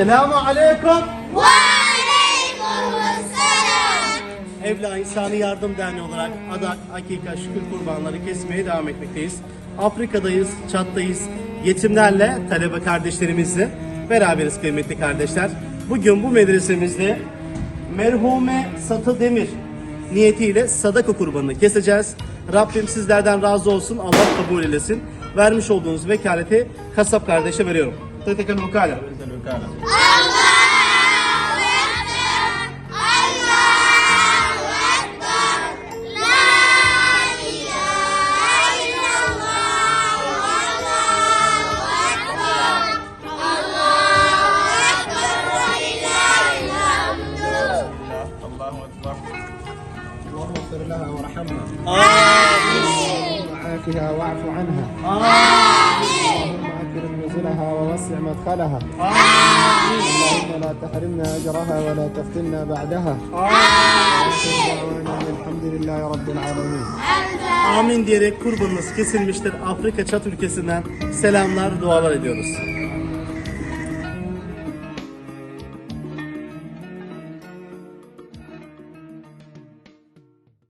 Esselamu Aleyküm. Aleykümselam. Evla İnsani Yardım Derneği olarak Adak, Akika, Şükür kurbanları kesmeye devam etmekteyiz. Afrika'dayız, Çat'tayız. Yetimlerle, talebe kardeşlerimizle beraberiz kıymetli kardeşler. Bugün bu medresemizde merhume Satı Demir niyetiyle sadaka kurbanını keseceğiz. Rabbim sizlerden razı olsun, Allah kabul eylesin. Vermiş olduğunuz vekaleti kasap kardeşe veriyorum. تعطيك الوكاله تعطيك الوكاله اللهم اغفر لها وارحمها آمين. وعافها واعف عنها. آمين. اكرم نزلها ووسع مدخلها اللهم لا تحرمنا اجرها ولا تفتنا بعدها واخر دعوانا أن الحمد لله رب العالمين Amin diyerek kurbanınız kesilmiştir. Afrika Çat ülkesinden selamlar, dualar ediyoruz.